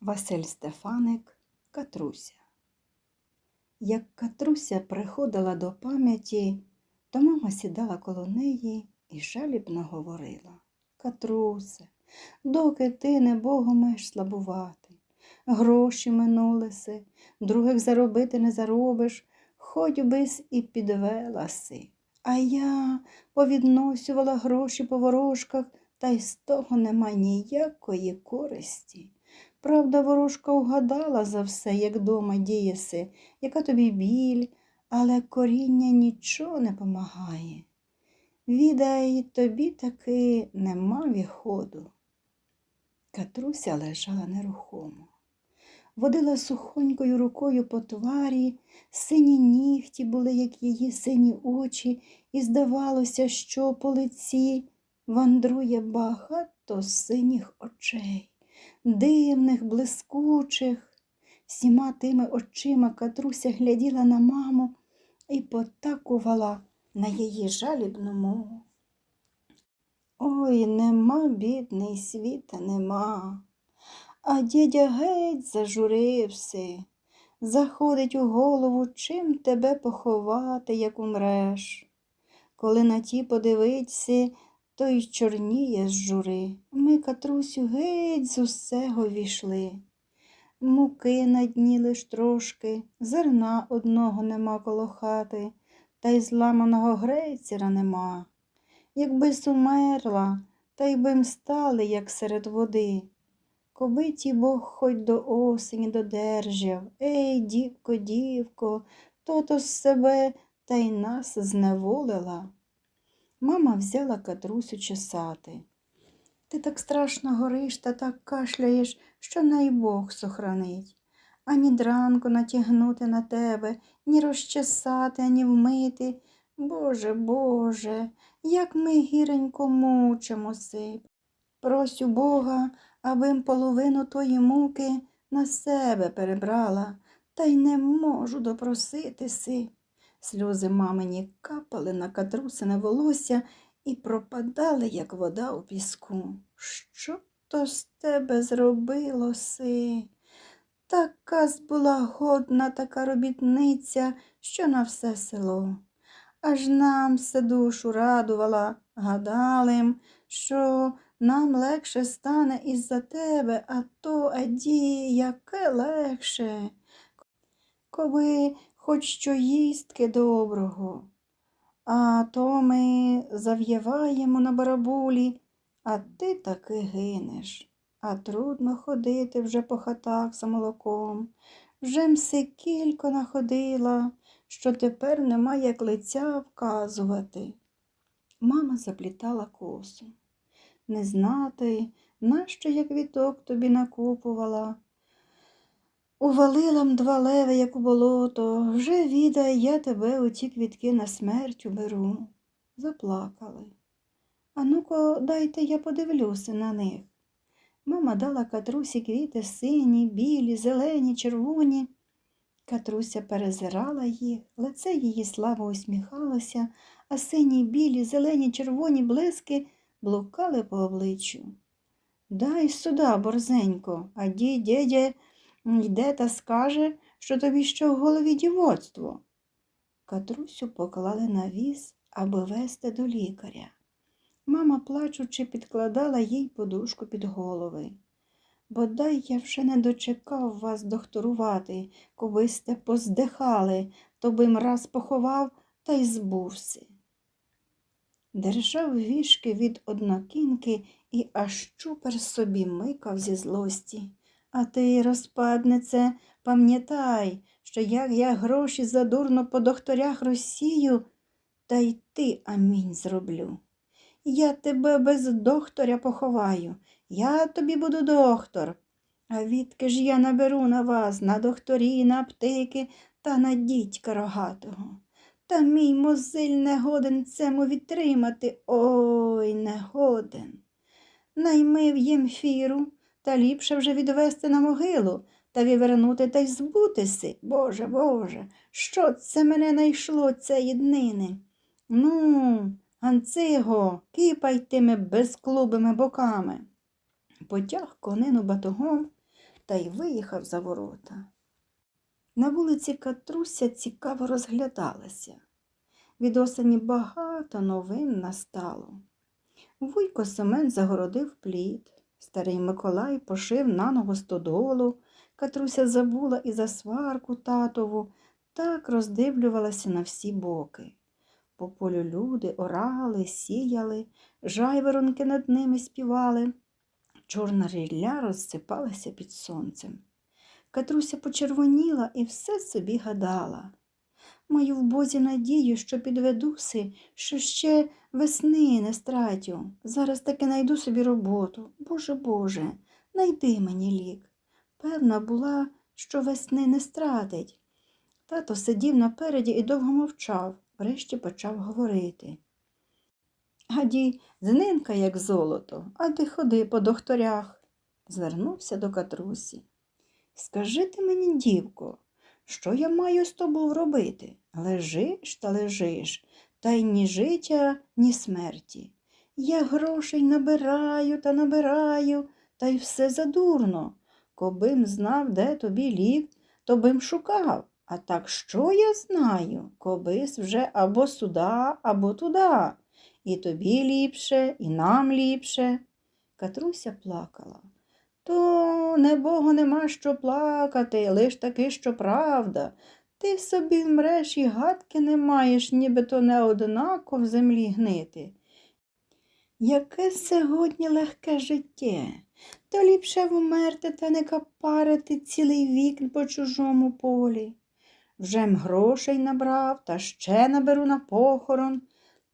Василь Стефаник Катруся. Як Катруся приходила до пам'яті, то мама сідала коло неї і жалібно говорила Катрусе, доки ти не богомеш слабувати, гроші минулися, других заробити не заробиш, хоч бись і підвеласи. А я повідносювала гроші по ворожках, та й з того нема ніякої користі. Правда, ворожка угадала за все, як дома дієси, яка тобі біль, але коріння нічого не помагає. Відай, тобі таки нема віходу. Катруся лежала нерухомо. Водила сухонькою рукою по тварі, сині нігті були, як її сині очі, і здавалося, що по лиці вандрує багато синіх очей дивних, блискучих. Всіма тими очима Катруся гляділа на маму і потакувала на її жалібну мову. Ой, нема, бідний світа, нема. А дядя геть зажурився. Заходить у голову, чим тебе поховати, як умреш. Коли на ті подивиться, то й чорніє з жури. Ми, Катрусю, геть з усего війшли. Муки на дні лиш трошки, зерна одного нема коло хати, та й зламаного грейцера нема. Якби сумерла, та й бим стали, як серед води. Коби ті Бог хоть до осені додержав, ей, дівко, дівко, то-то з себе та й нас зневолила. Мама взяла Катрусю чесати. Ти так страшно гориш та так кашляєш, що най Бог сохранить. Ані дранку натягнути на тебе, ні розчесати, ані вмити. Боже, Боже, як ми гіренько мучимося. Просю Бога, абим половину тої муки на себе перебрала, та й не можу допроситися. Сльози мамині капали на катрусине волосся і пропадали, як вода у піску. Що то з тебе зробило, си? Така була годна така робітниця, що на все село. Аж нам все душу радувала, гадалим, що нам легше стане із-за тебе, а то, аді, яке легше. Коби хоч що їстки доброго. А то ми зав'єваємо на барабулі, а ти таки гинеш. А трудно ходити вже по хатах за молоком. Вже мси кілько находила, що тепер нема як лиця вказувати. Мама заплітала косу. Не знати, нащо я квіток тобі накупувала. Увалила м два леви, як у болото, вже відай, я тебе у ті квітки на смерть уберу. Заплакали. А ну-ка, дайте я подивлюся на них. Мама дала Катрусі квіти сині, білі, зелені, червоні. Катруся перезирала їх, лице її слабо усміхалося, а сині, білі, зелені, червоні блиски блукали по обличчю. Дай сюди, борзенько, а ді, дядя, йде та скаже, що тобі що в голові дівоцтво. Катрусю поклали на віз, аби вести до лікаря. Мама, плачучи, підкладала їй подушку під голови. Бодай я вже не дочекав вас докторувати, коби сте поздихали, то бим раз поховав та й збувся. Держав вішки від однокінки і аж чупер собі микав зі злості. А ти, розпаднице, пам'ятай, що як я гроші задурно по докторях розсію, та й ти амінь зроблю. Я тебе без докторя поховаю, я тобі буду доктор. А відки ж я наберу на вас, на докторі, на аптеки та на дідька рогатого. Та мій мозиль не годен цьому відтримати, ой, не годен. Наймив їм фіру, та ліпше вже відвести на могилу та вівернути та й збутися. Боже, Боже, що це мене найшло цієї днини? Ну, Ганциго, кипай тими безклубими боками. Потяг конину батогом, та й виїхав за ворота. На вулиці Катруся цікаво розглядалася. Від осені багато новин настало. Вуйко Семен загородив плід, старий Миколай пошив наново стодолу, Катруся забула і за сварку татову, так роздивлювалася на всі боки. По полю люди орали, сіяли, жайворонки над ними співали. Чорна рілля розсипалася під сонцем. Катруся почервоніла і все собі гадала. Маю в Бозі надію, що підведуси, що ще весни не стратю. Зараз таки найду собі роботу. Боже Боже, найди мені лік. Певна була, що весни не стратить. Тато сидів напереді і довго мовчав, врешті почав говорити. Гаді, знинка, як золото, а ти ходи по докторях. Звернувся до Катрусі. Скажи ти мені, дівко, що я маю з тобою робити? Лежиш та лежиш, та й ні життя, ні смерті. Я грошей набираю та набираю, та й все задурно. Кобим знав, де тобі лік, то бим шукав. А так що я знаю? Кобис вже або сюда, або туда. І тобі ліпше, і нам ліпше. Катруся плакала. То небого нема що плакати, лиш таки, що правда. Ти собі вмреш і гадки не маєш, ніби то не однако в землі гнити. Яке сьогодні легке життя, то ліпше вмерти та не капарити цілий вік по чужому полі. Вже м грошей набрав та ще наберу на похорон,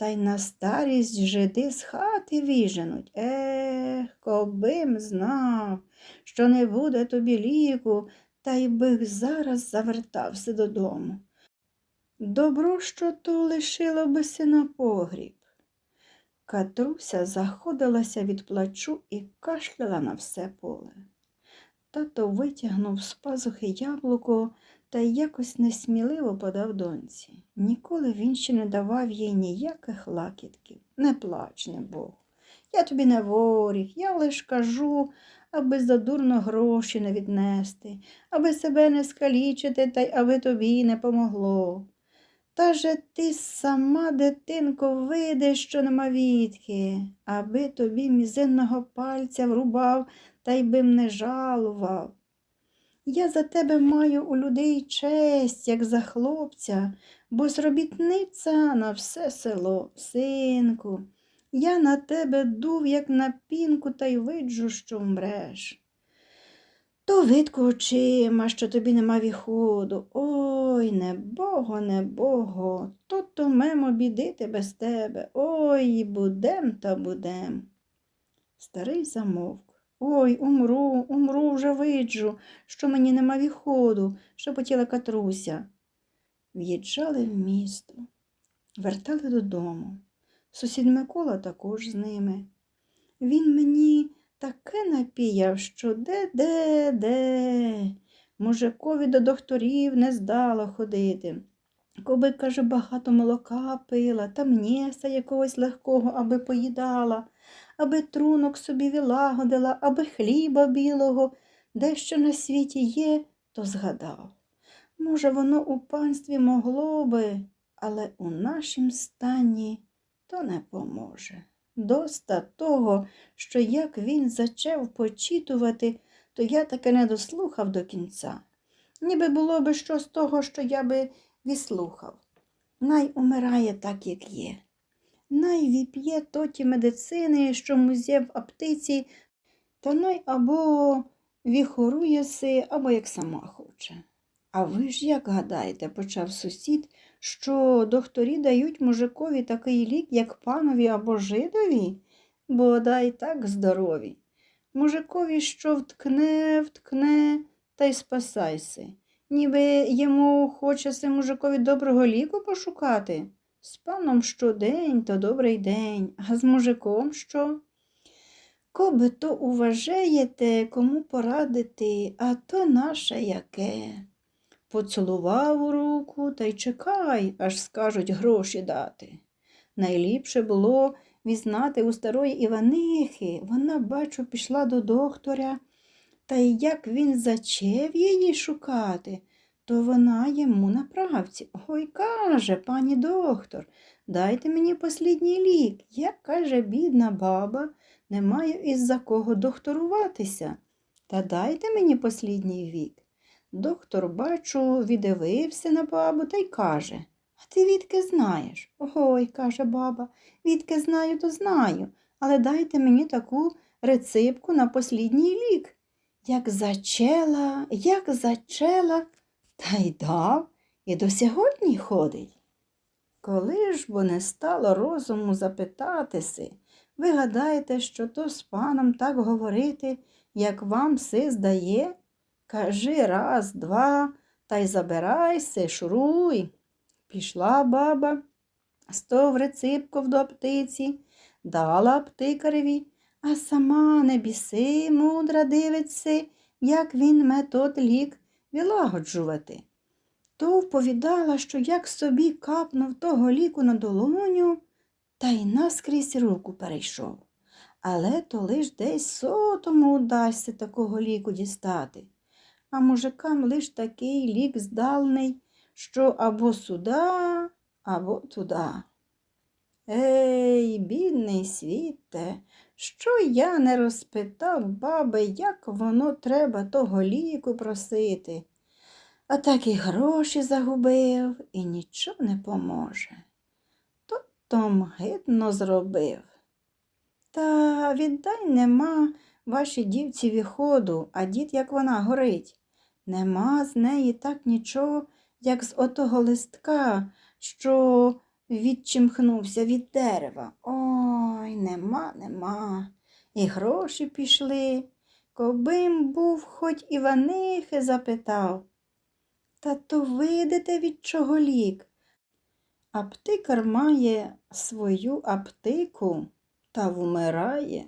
та й на старість жиди з хати віженуть. Ех, кобим знав, що не буде тобі ліку, та й би зараз завертався додому. Добро, що то лишило бися на погріб. Катруся заходилася від плачу і кашляла на все поле. Тато витягнув з пазухи яблуко та й якось несміливо подав доньці. Ніколи він ще не давав їй ніяких лакітків. Не плач, не Бог. Я тобі не воріг, я лиш кажу, аби задурно гроші не віднести, аби себе не скалічити, та й аби тобі не помогло. Та же ти сама, дитинко, видиш, що нема відки, аби тобі мізинного пальця врубав, та й бим не жалував. Я за тебе маю у людей честь, як за хлопця, бо зробітниця на все село, синку. Я на тебе дув, як на пінку, та й виджу, що вмреш. То видко очима, що тобі нема віходу. Ой, небого, небого, то то мемо бідити без тебе. Ой, будем та будем. Старий замовк. Ой, умру, умру вже виджу, що мені нема віходу, шепотіла Катруся. В'їжджали в місто, вертали додому. Сусід Микола також з ними. Він мені таке напіяв, що де, де, де. Мужикові до докторів не здало ходити. Коби, каже, багато молока пила та м'єса якогось легкого, аби поїдала, аби трунок собі вилагодила, аби хліба білого, дещо на світі є, то згадав. Може, воно у панстві могло би, але у нашім стані то не поможе. Доста того, що як він зачав почитувати, то я таки не дослухав до кінця. Ніби було би що з того, що я би відслухав. Най умирає так, як є. Най віп'є тоті медицини, що музє в аптиці, та най або віхорує си, або як сама хоче. А ви ж як гадаєте, почав сусід, що докторі дають мужикові такий лік, як панові або жидові, бодай так здорові. Мужикові що вткне, вткне, та й спасайся. Ніби йому хочеться мужикові доброго ліку пошукати. З паном щодень, то добрий день, а з мужиком що? Коби то уважаєте, кому порадити, а то наше яке. Поцілував у руку та й чекай, аж скажуть гроші дати. Найліпше було візнати у старої Іванихи. Вона, бачу, пішла до доктора Та й як він зачев її шукати, то вона йому на правці. Ой, каже, пані доктор, дайте мені послідній лік. Я, каже, бідна баба, не маю із-за кого докторуватися. Та дайте мені послідній вік. Доктор, бачу, віддивився на бабу та й каже А ти відки знаєш? Ой, каже баба, відки знаю, то знаю, але дайте мені таку реципку на послідній лік. Як зачела, як зачела, та й дав, і до сьогодні ходить. Коли ж бо не стало розуму запитатися, ви гадаєте, що то з паном так говорити, як вам все здає? Кажи раз, два, та й забирайся, шуруй. Пішла баба, стов реципков до аптиці, дала аптикареві, а сама не біси, мудра дивиться, як він метод лік вилагоджувати. То вповідала, що як собі капнув того ліку на долоню, та й наскрізь руку перейшов. Але то лиш десь сотому удасться такого ліку дістати. А мужикам лиш такий лік здалний, що або сюда, або туда. Ей, бідний світе, що я не розпитав баби, як воно треба того ліку просити, а так і гроші загубив і нічого не поможе. То том гидно зробив. Та віддай нема вашій дівці виходу, а дід, як вона горить. Нема з неї так нічого, як з отого листка, що відчимхнувся від дерева. Ой, нема, нема. І гроші пішли. Кобим був, хоч Іванихи запитав. Та то видите, від чого лік. Аптикар має свою аптику та вмирає.